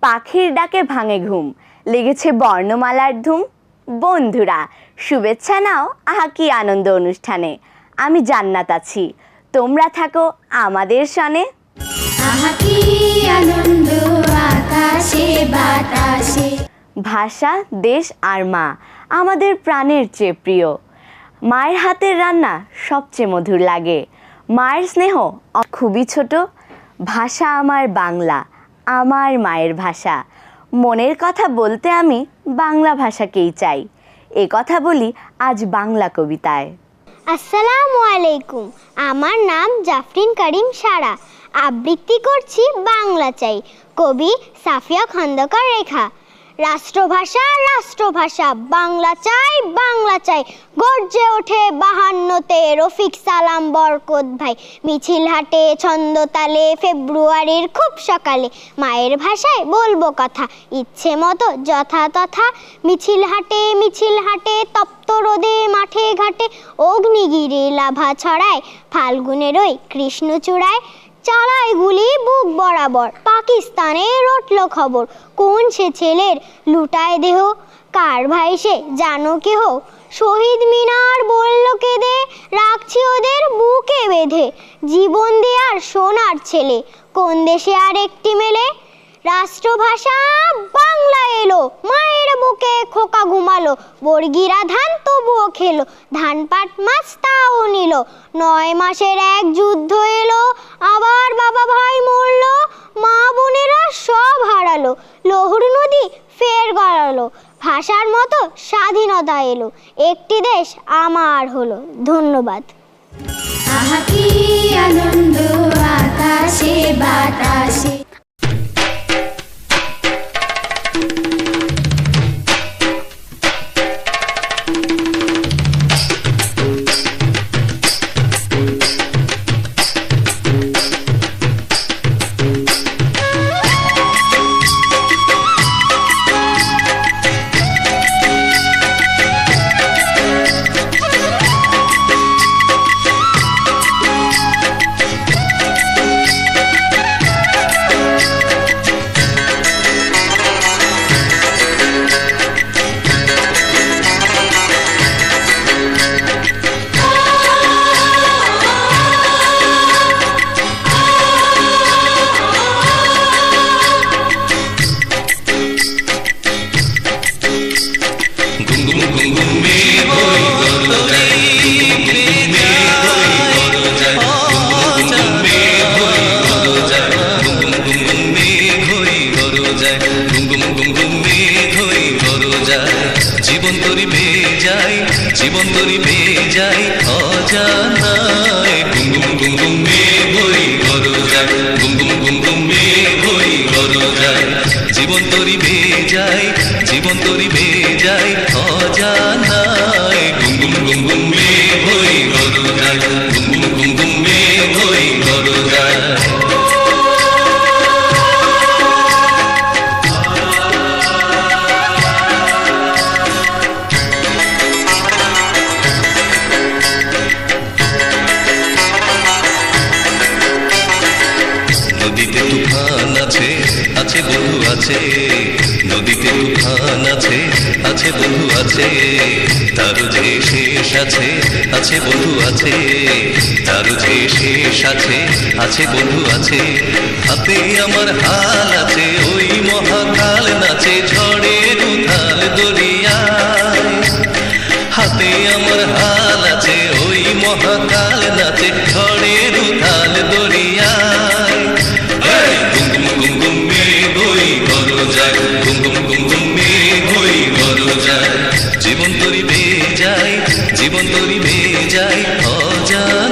পাখির ডাকে ভাঙে ঘুম লেগেছে বর্ণমালার ধুম। বন্ধুরা শুভেচ্ছা নাও আহা কি আনন্দ অনুষ্ঠানে। আমি জান্নাত আছি তোমরা থাকো আমাদের সনে। আহা কি আনন্দ আকাশে বাতাসে। ভাষা দেশ আর মা আমাদের প্রাণের চেয়ে প্রিয়। মায়ের হাতের রান্না সবচেয়ে মধুর লাগে। মায়ের স্নেহ? খুবই ছোট। ভাষা আমার বাংলা, আমার মায়ের ভাষা। মনের কথা বলতে আমি বাংলা ভাষাকেই চাই। এ কথা বলি আজ বাংলা কবিতায়। আসসালামু আলাইকুম। আমার নাম জাফরিন করিম সারা। আবৃত্তি করছি বাংলা চাই। কবি সাফিয়া খন্দকার রেখা। রাষ্ট্রভাষা রাষ্ট্রভাষা, বাংলা চাই বাংলা চাই। গর্জে ওঠে বাহান্নতে রফিক সালাম বরকত ভাই। মিছিল হাটে ছন্দ তালে ফেব্রুয়ারির খুব সকালে। মায়ের ভাষায় বলব কথা, ইচ্ছে মতো যথা তথা। মিছিল হাটে মিছিল হাটে, তপ্ত রোদে, মাঠে ঘাটে। অগ্নিগিরি লাভা ছড়ায়, ফাল্গুনের ওই কৃষ্ণচূড়ায়। চালায় গুলি বুক বরাবর। পাকিস্তানে রটল খবর। কোন সে ছেলের লুটায় দেহ? কার ভাই সে? জানো কেহ? শহীদ মিনার বলল কে দে রাখছি ওদের বুকে বেঁধে। জীবন দেয়ার সোনার ছেলে। কোন দেশে আর একটি মেলে? রাষ্ট্রভাষা বাংলা এলো, মায়ের বুকে খোকা ঘুমালো, বর্গিরা ধান তবুও খেলো, ধান পাট মাছ তাও নিল। নয় মাসের এক যুদ্ধ এলো, আবার বাবা ভাই মরলো, মা বোনেরা সব হারালো, লহুর নদী ফের গড়ালো, ভাষার মতো স্বাধীনতা এলো, একটি দেশ আমার হলো, ধন্যবাদ। আহা কি আনন্দ আকাশে বাতাসে। আছে বন্ধু আছে তারও যে শেষ আছে আছে বন্ধু আছে। হাতে আমার হাল আছে, ওই মহাকাল নাচে ঝড়ের উথাল দরিয়ায় জীবন তরি বেয়ে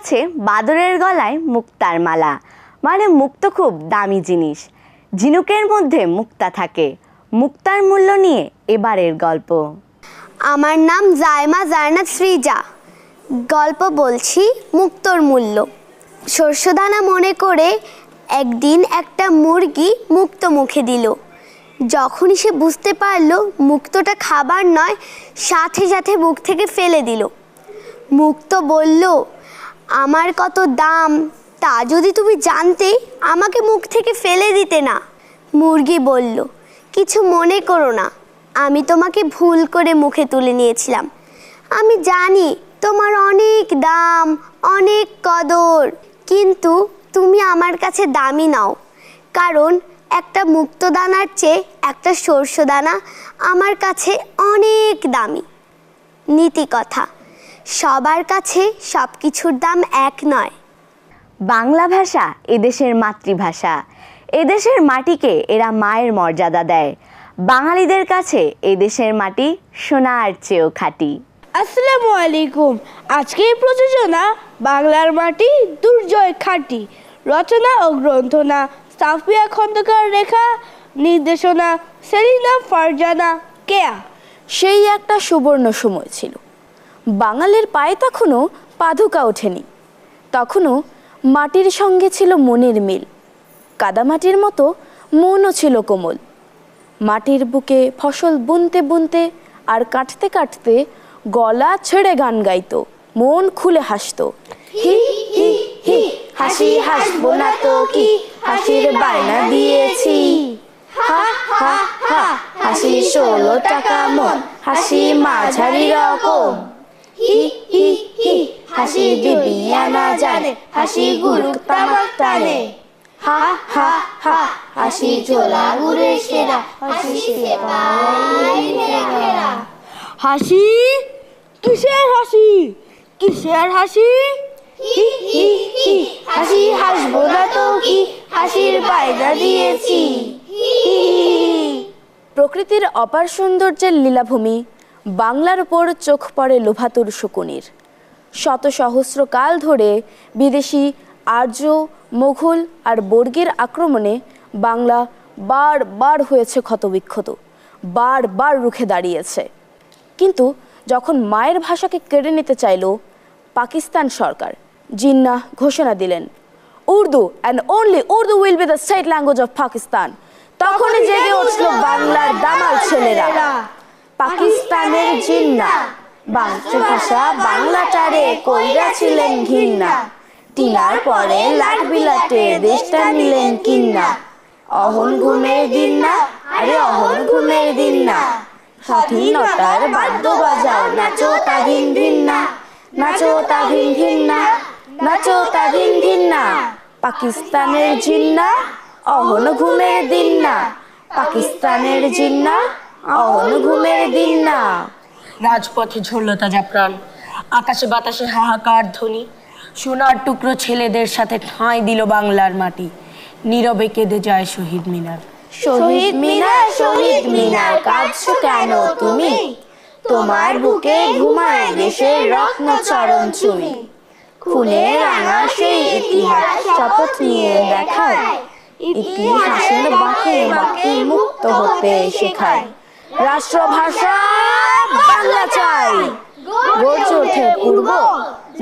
আছে বাদরের গলায় মুক্তার মালা। মানে মুক্ত খুব দামি জিনিস। ঝিনুকের মধ্যে মুক্তা থাকে। মুক্তার মূল্য নিয়ে এবারের গল্প। আমার নাম জায়মা জায়নাত শ্রীজা। গল্প বলছি মুক্তর মূল্য। শস্যদানা মনে করে একদিন একটা মুরগি মুক্ত মুখে দিল। যখনই সে বুঝতে পারল মুক্তটা খাবার নয়, সাথে সাথে মুখ থেকে ফেলে দিল। মুক্ত বলল আমার কত দাম, তা যদি তুমি জানতে, আমাকে মুখ থেকে ফেলে দিতে না। মুরগি বলল, কিছু মনে করো না, আমি তোমাকে ভুল করে মুখে তুলে নিয়েছিলাম। আমি জানি তোমার অনেক দাম, অনেক কদর, কিন্তু তুমি আমার কাছে দামি নাও। কারণ একটা মুক্তদানার চেয়ে একটা সর্ষদানা আমার কাছে অনেক দামি। নীতি কথা। সবার কাছে সব কিছুর দাম এক নয়। বাংলা ভাষা এদেশের মাতৃভাষা। এদেশের মাটিকে এরা মায়ের মর্যাদা দেয়। বাঙালিদের কাছে এদেশের মাটি সোনার চেয়েও খাঁটি। আসসালামু আলাইকুম। আজকের প্রযোজনা বাংলার মাটি দুর্জয় খাঁটি। রচনা ও গ্রন্থনা সাফিয়া খন্দকার রেখা নির্দেশনা সেলিনা ফারজানা কেয়া। সেই একটা সুবর্ণ সময় ছিল। বাঙালির পায়ে তখনও পাদুকা ওঠেনি। তখনও মাটির সঙ্গে ছিল মনের মিল। কাদামাটির মতো মনও ছিল কোমল। মাটির বুকে ফসল বুনতে বুনতে আর কাটতে কাটতে গলা ছেড়ে গান গাইতো, মন খুলে হাসতো। হি হি হি, হাসি হাসবো না তো কি? হাসির বায়না দিয়েছি। হা হা হা, হাসি ষোলো টাকা মন, হাসি মাঝারি রকম। হি হি হাসি বিবিয়ানা জানে হাসি গুরু তামাক টানে হা হা হা হাসি ঝোলা ঘুরে সেরা হাসি হাসি কিসের হাসি কিসের হাসি হি হি হি হাসি হাসবো না তো কি হাসির বায়না দিয়েছি। প্রকৃতির অপার সৌন্দর্যের লীলাভূমি বাংলার উপর চোখ পড়ে লোভাতুর শকুনির। শত সহস্র কাল ধরে বিদেশি, আর্য, মোঘল আর বর্গের আক্রমণে বাংলা বারবার হয়েছে ক্ষতবিক্ষত, বারবার রুখে দাঁড়িয়েছে। কিন্তু যখন মায়ের ভাষাকে কেড়ে নিতে চাইল পাকিস্তান সরকার জিন্না ঘোষণা দিলেন, Urdu and only Urdu will be the state language of Pakistan তখনই জেগে উঠল বাংলার দামাল ছেলেরা। পাকিস্তানের জিন্না। মাতৃভাষা বাংলাটারে কইরা ছিলেন ঘিন্না টিনার পরে লাট বিলাটে দেশটা নিলেন কিন্না। অহন ঘুমের দিন না আরে অহন ঘুমের দিন না স্বাধীনতার বাদ্য বাজাও, নাচো তা ভিন না নাচো তা ভিন না নাচো তা ভিন না পাকিস্তানের জিন্না, অহন ঘুমের দিন না পাকিস্তানের জিন্না অহন ঘুমের দিন না। রাজপথে ঝরল তাজা প্রাণ। আকাশে বাতাসে হাহাকার ধ্বনি। সোনার টুকরো ছেলেদের সাথে ঠাঁই দিল বাংলার মাটি। নীরবে কেঁদে যায় শহীদ মিনার। শহীদ মিনার শহীদ মিনার কাঁদছো কেন তুমি? তোমার বুকে ঘুমায় দেশের রত্ন চরণ চুমি। খুনে রাঙা সেই ইতিহাস শপথ নিয়ে দেখায়। ইতিহাসের বাঁকে বাঁকে মুক্ত হতে শেখায়। রাষ্ট্রভাষা বাংলা চাই। গর্জে ওঠে পূর্ব,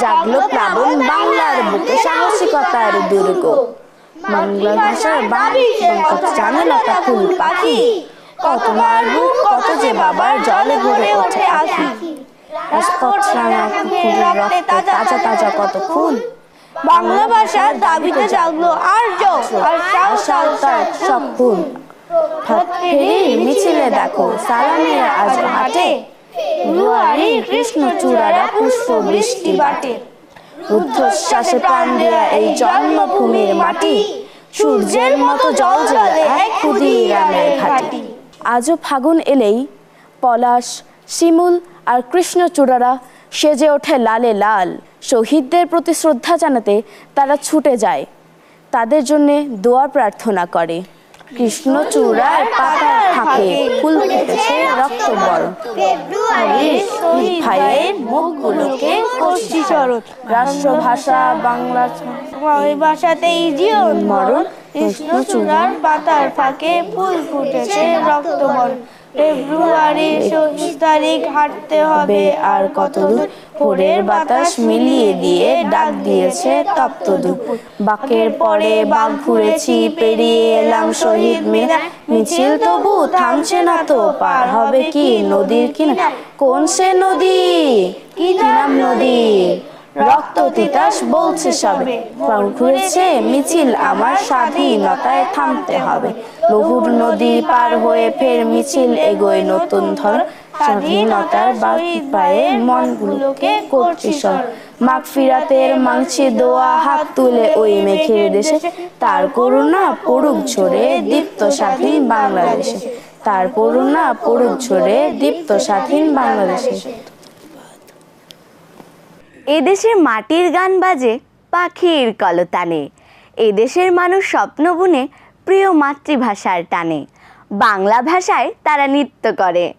জাগলো প্লাবন বাংলার বুকে সাহসিকতার দুর্গ। বাংলা ভাষার জানলতা ফুল পাখি। কত মার কত যে বাবার জলে ভরে ওঠে আখি। তাজা তাজা কত খুন বাংলা ভাষার দাবিতে জাগলো আর সাঁওতাল সব খুন ফেরির মিছিলে দেখো সালামের আজ হাটে রুয়ারি কৃষ্ণ চূড়ারা পুষ্প বৃষ্টি বাটে। রুদ্ধশ্বাসে প্রাণ দেয়া এই জন্মভূমির মাটি, সূর্যের মতো জল জ্বলে এক ক্ষুদিরামের ঘাটি। আজও ফাগুন এলেই পলাশ, শিমুল আর কৃষ্ণচূড়ারা সেজে ওঠে লালে লাল। শহীদদের প্রতি শ্রদ্ধা জানাতে তারা ছুটে যায়। তাদের জন্যে দোয়া প্রার্থনা করে। কৃষ্ণচূড়ার পাতার ফাঁকে ফুল ফুটেছে রক্ত ফেব্রুয়ারির শহীদ ভাইয়ের মুখগুলোকে কষ্টি শরৎ রাষ্ট্রভাষা বাংলা ওই ভাষাতেই জীবন মরণ কৃষ্ণচূড়ার পাতার ফাঁকে ফুল ফুটেছে রক্ত বরণ ফেব্রুয়ারি চব্বিশ তারিখ হাঁটতে হবে আর কত দূর ভোরের বাতাস মিলিয়ে দিয়ে ডাক দিয়েছে তপ্ত দুপুর বাকের পরে বাঘ ঘুরেছি, পেরিয়ে এলাম শহীদ মিনার। মিছিল তবু থামছে না তো, পার হবে কি নদীর কিনা কোন সে নদী? কি নাম নদী? রক্ত তিতাস বলছে সবে। প্রাণ ঘুরেছে মিছিল আমার স্বাধীনতায় থামতে হবে। লহুর নদী পার হয়ে ফের মিছিল এগোয় নতুন ধর। স্বাধীনতার পায়ে মনগুলোকে করছি সর। মাগ ফিরাতের দোয়া, হাত তুলে ওই মেঘের দেশে। তার করুণা পড়ুক ঝরে দীপ্ত স্বাধীন বাংলাদেশে। তার করুণা পড়ুক ঝরে দীপ্ত স্বাধীন বাংলাদেশে। এদেশের মাটির গান বাজে পাখির কলতানে। এদেশের মানুষ স্বপ্ন বুনে প্রিয় মাতৃভাষার টানে। বাংলা ভাষায় তারা নৃত্য করে।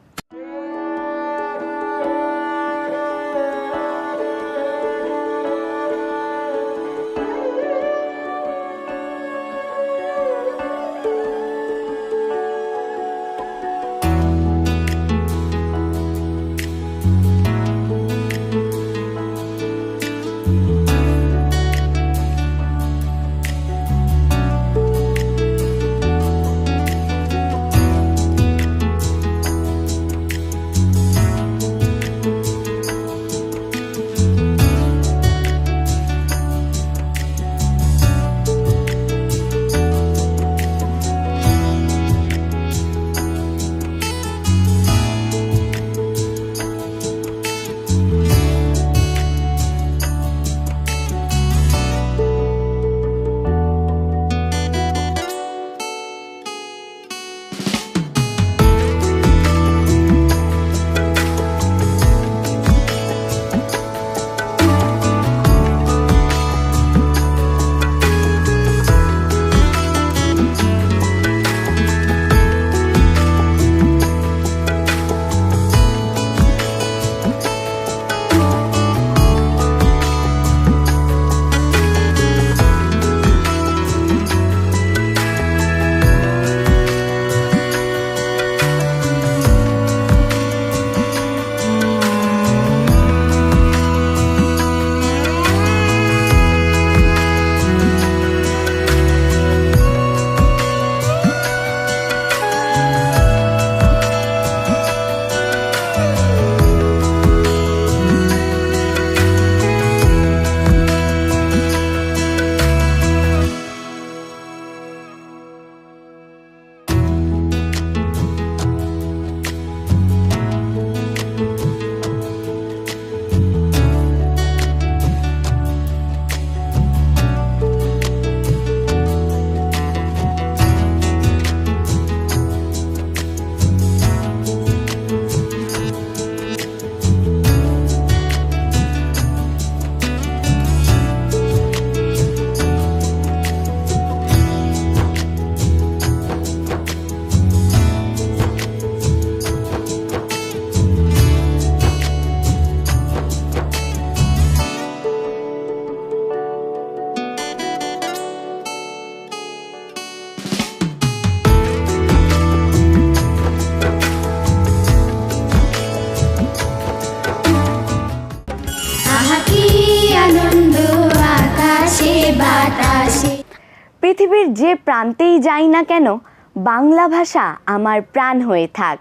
পৃথিবীর যে প্রান্তেই যাই না কেন, বাংলা ভাষা আমার প্রাণ হয়ে থাক।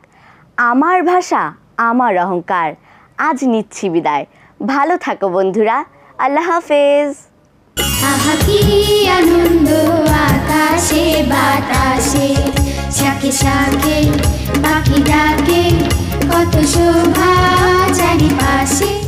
আমার ভাষা আমার অহংকার। আজ নিচ্ছি বিদায়। ভালো থাকো বন্ধুরা। আল্লাহ হাফেজ। আনন্দ, আকাশে, বাতাসে। শাকে শাকে, পাখি ডাকে, কত শোভা চারিপাশে।